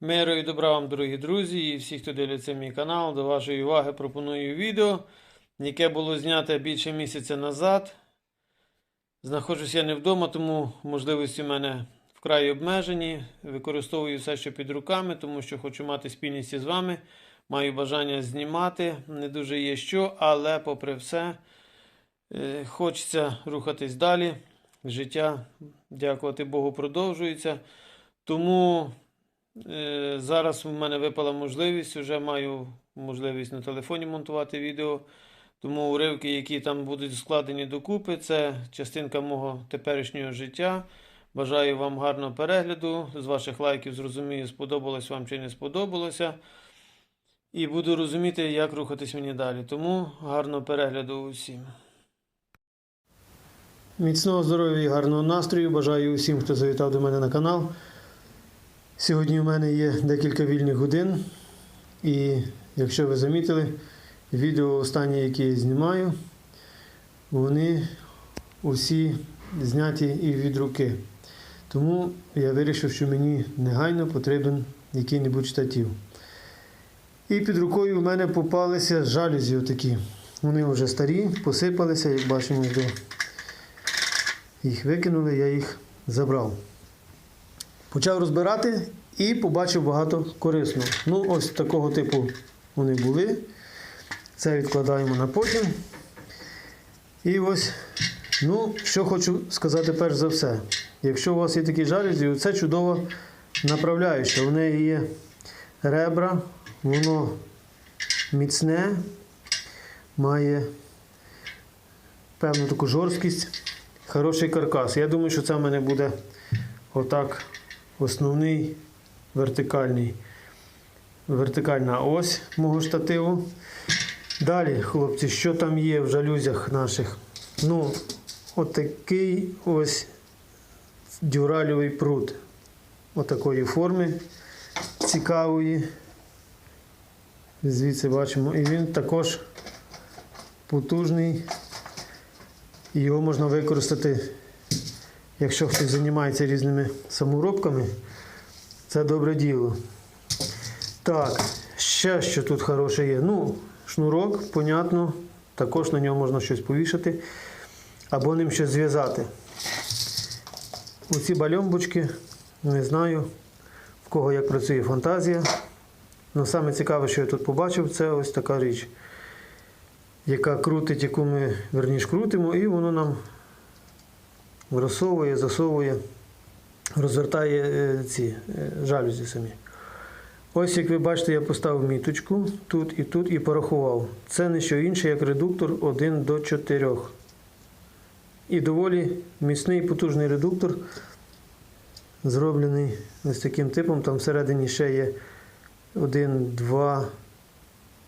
Миру і добра вам, дорогі друзі, і всі, хто дивиться мій канал, до вашої уваги пропоную відео, яке було знято більше місяця назад. Знаходжусь я не вдома, тому можливості в мене вкрай обмежені. Використовую все, що під руками, тому що хочу мати спільність із вами. Маю бажання знімати, не дуже є що, але попри все, е, хочеться рухатись далі. Життя, дякувати Богу, продовжується. Тому Зараз у мене випала можливість, вже маю можливість на телефоні монтувати відео. Тому уривки, які там будуть складені докупи, це частинка мого теперішнього життя. Бажаю вам гарного перегляду. З ваших лайків зрозумію, сподобалось вам чи не сподобалося. І буду розуміти, як рухатись мені далі. Тому гарного перегляду усім. Міцного здоров'я і гарного настрою. Бажаю усім, хто завітав до мене на канал. Сьогодні у мене є декілька вільних годин, і якщо ви замітили, відео останні, які я знімаю, вони усі зняті і від руки. Тому я вирішив, що мені негайно потрібен який-небудь штатів. І під рукою в мене попалися жалюзі отакі. Вони вже старі, посипалися, як бачимо, їх викинули, я їх забрав. Почав розбирати і побачив багато корисного. Ну, ось такого типу вони були. Це відкладаємо на потім. І ось, ну, що хочу сказати перш за все. Якщо у вас є такі жалюзі, це чудова направляюча. В неї є ребра, воно міцне, має певну таку жорсткість, хороший каркас. Я думаю, що це в мене буде отак основний вертикальний, вертикальна ось мого штативу. Далі, хлопці, що там є в жалюзях наших? Ну, отакий ось дюральовий прут. Отакої форми цікавої. Звідси бачимо. І він також потужний. Його можна використати Якщо хтось займається різними саморобками, це добре діло. Так, ще що тут хороше є. Ну, шнурок, понятно, також на нього можна щось повішати або ним щось зв'язати. Оці бальомбочки, не знаю, в кого як працює фантазія. Але саме цікаве, що я тут побачив, це ось така річ, яка крутить, яку ми верніш крутимо, і воно нам розсовує, засовує, розвертає е, ці е, жалюзі самі. Ось, як ви бачите, я поставив міточку тут і тут і порахував. Це не що інше, як редуктор 1 до 4. І доволі міцний потужний редуктор, зроблений ось таким типом. Там всередині ще є 1, 2,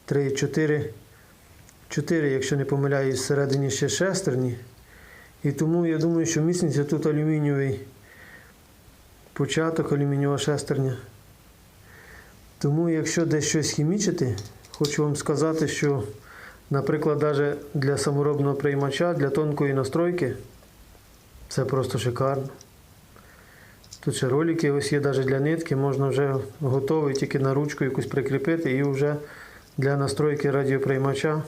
3, 4. 4, якщо не помиляюсь, всередині ще шестерні. І тому я думаю, що міцність тут алюмінієвий початок, алюмінієва шестерня. Тому, якщо десь щось хімічити, хочу вам сказати, що, наприклад, навіть для саморобного приймача, для тонкої настройки, це просто шикарно. Тут ще ролики ось є навіть для нитки, можна вже готовий тільки на ручку якусь прикріпити і вже для настройки радіоприймача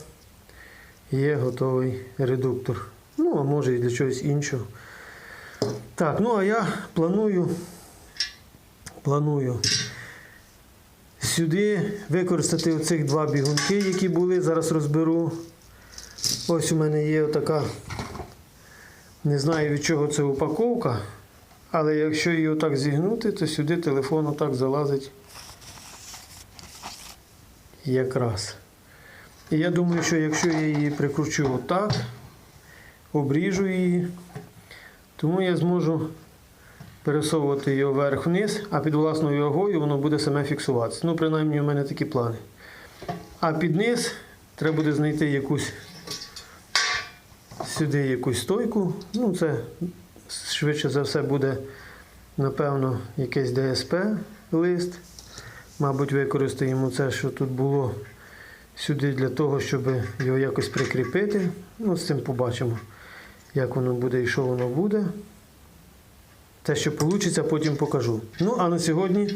є готовий редуктор. Ну, а може і для чогось іншого. Так, ну а я планую, планую сюди використати оцих два бігунки, які були, зараз розберу. Ось у мене є така, не знаю від чого це упаковка, але якщо її отак зігнути, то сюди телефон отак залазить якраз. І я думаю, що якщо я її прикручу отак, обріжу її, тому я зможу пересовувати її вверх-вниз, а під власною вагою воно буде саме фіксуватися. Ну, принаймні, у мене такі плани. А під низ треба буде знайти якусь сюди якусь стойку. Ну, це швидше за все буде, напевно, якийсь ДСП лист. Мабуть, використаємо це, що тут було сюди для того, щоб його якось прикріпити. Ну, з цим побачимо як воно буде і що воно буде. Те, що вийде, потім покажу. Ну, а на сьогодні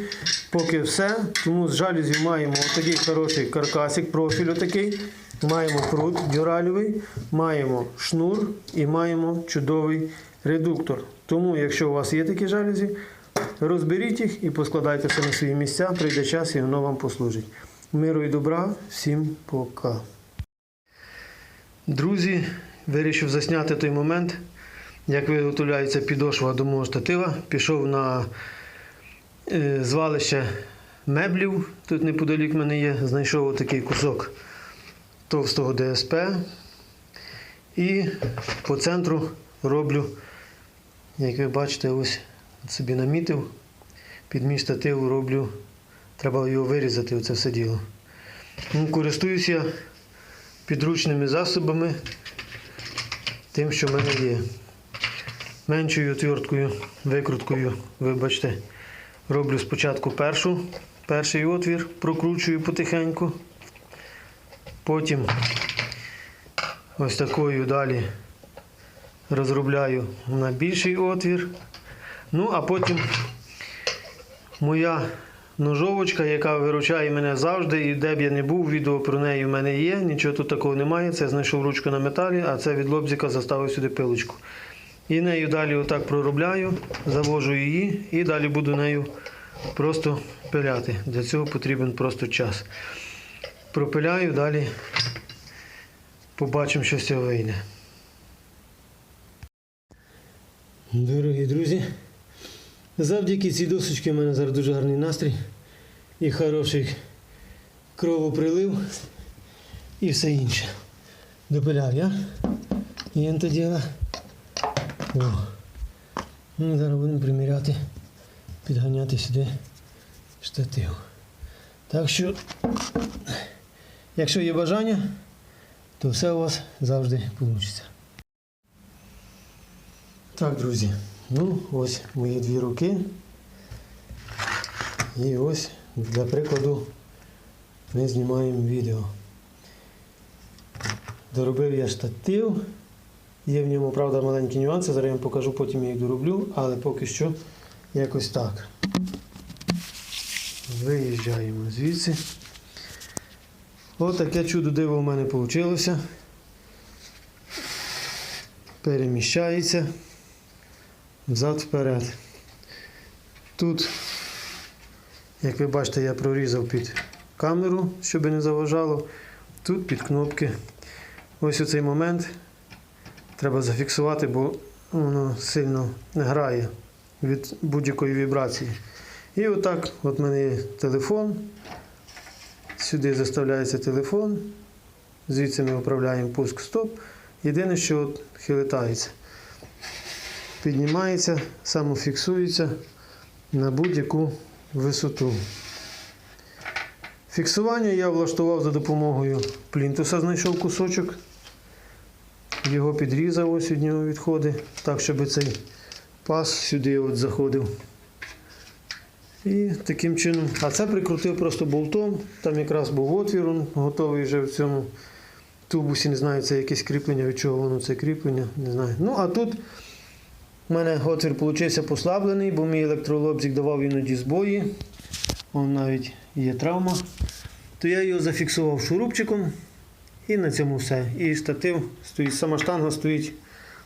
поки все. Тому з жалюзі маємо такий хороший каркасик, профіль отакий. Маємо прут дюральовий, маємо шнур і маємо чудовий редуктор. Тому, якщо у вас є такі жалюзі, розберіть їх і поскладайте все на свої місця. Прийде час і воно вам послужить. Миру і добра, всім пока. Друзі, вирішив засняти той момент, як виготовляється підошва до мого штатива. Пішов на е, звалище меблів. Тут неподалік мене є. Знайшов такий кусок товстого ДСП. І по центру роблю, як ви бачите, ось собі намітив. Під мій штатив роблю. Треба його вирізати, оце все діло. Ну, користуюся підручними засобами, тим, що в мене є. Меншою отверткою, викруткою, вибачте, роблю спочатку першу, перший отвір, прокручую потихеньку. Потім ось такою далі розробляю на більший отвір. Ну, а потім моя ножовочка, яка виручає мене завжди, і де б я не був, відео про неї в мене є. Нічого тут такого немає. Це знайшов ручку на металі, а це від лобзика заставив сюди пилочку. І нею далі отак проробляю, завожу її і далі буду нею просто пиляти. Для цього потрібен просто час. Пропиляю, далі побачимо, що з цього вийде. Дорогі друзі, завдяки цій досочці в мене зараз дуже гарний настрій і хороший кровоприлив і все інше. Допиляв я. І це діло. О. Ну, зараз будемо приміряти, підганяти сюди штатив. Так що, якщо є бажання, то все у вас завжди вийде. Так, друзі, ну ось мої дві руки. І ось для прикладу ми знімаємо відео. Доробив я штатив. Є в ньому, правда, маленькі нюанси, зараз я вам покажу, потім я їх дороблю, але поки що якось так. Виїжджаємо звідси. Ось таке чудо диво в мене вийшло. Переміщається взад вперед. Тут, як ви бачите, я прорізав під камеру, щоб не заважало. Тут під кнопки. Ось у цей момент треба зафіксувати, бо воно сильно грає від будь-якої вібрації. І отак, от в мене є телефон. Сюди заставляється телефон. Звідси ми управляємо пуск стоп. Єдине, що от хилитається. Піднімається, самофіксується на будь-яку висоту. Фіксування я влаштував за допомогою плінтуса, знайшов кусочок. Його підрізав, ось від нього відходи, так, щоб цей пас сюди от заходив. І таким чином. А це прикрутив просто болтом. Там якраз був отвір, він готовий вже в цьому тубусі. Не знаю, це якесь кріплення, від чого воно це кріплення, не знаю. Ну, а тут у мене отвір получився послаблений, бо мій електролобзик давав іноді збої. Вон навіть є травма. То я його зафіксував шурупчиком. І на цьому все. І штатив стоїть, сама штанга стоїть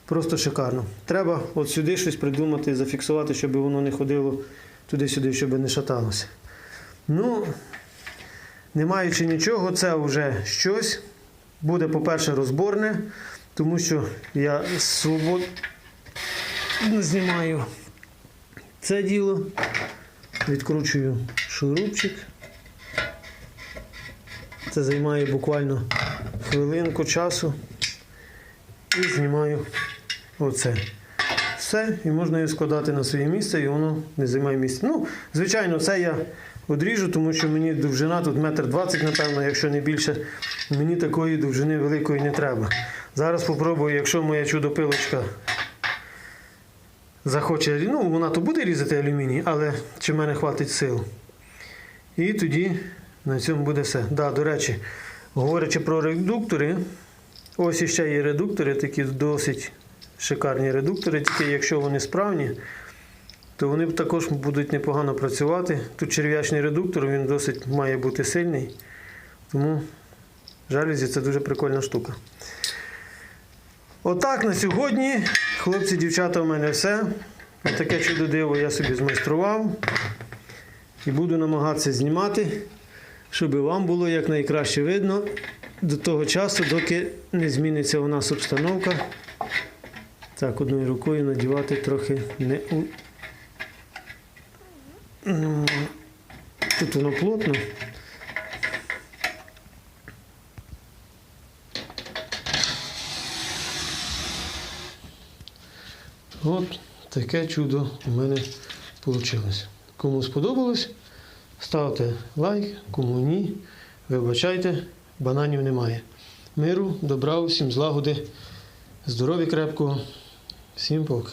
просто шикарно. Треба от сюди щось придумати, зафіксувати, щоб воно не ходило туди-сюди, щоб не шаталося. Ну, не маючи нічого, це вже щось. Буде, по-перше, розборне, тому що я свободно знімаю це діло, відкручую шурупчик. Це займає буквально хвилинку часу і знімаю оце. Все, і можна його складати на своє місце, і воно не займає місця. Ну, звичайно, це я одріжу, тому що мені довжина тут метр двадцять, напевно, якщо не більше, мені такої довжини великої не треба. Зараз спробую, якщо моя чудо-пилочка захоче, ну, вона то буде різати алюміній, але чи в мене хватить сил. І тоді на цьому буде все. Да, до речі, говорячи про редуктори, ось іще є редуктори, такі досить шикарні редуктори, тільки якщо вони справні, то вони також будуть непогано працювати. Тут черв'ячний редуктор, він досить має бути сильний. Тому жалюзі це дуже прикольна штука. Отак на сьогодні, хлопці, дівчата, у мене все. Таке чудо диво я собі змайстрував. І буду намагатися знімати, щоб вам було якнайкраще видно до того часу, доки не зміниться у нас обстановка. Так, одною рукою надівати трохи не у. Тут воно плотно. От таке чудо у мене вийшло. Кому сподобалось, ставте лайк, кому ні. Вибачайте, бананів немає. Миру, добра, всім злагоди, здоров'я крепкого. Всім пока.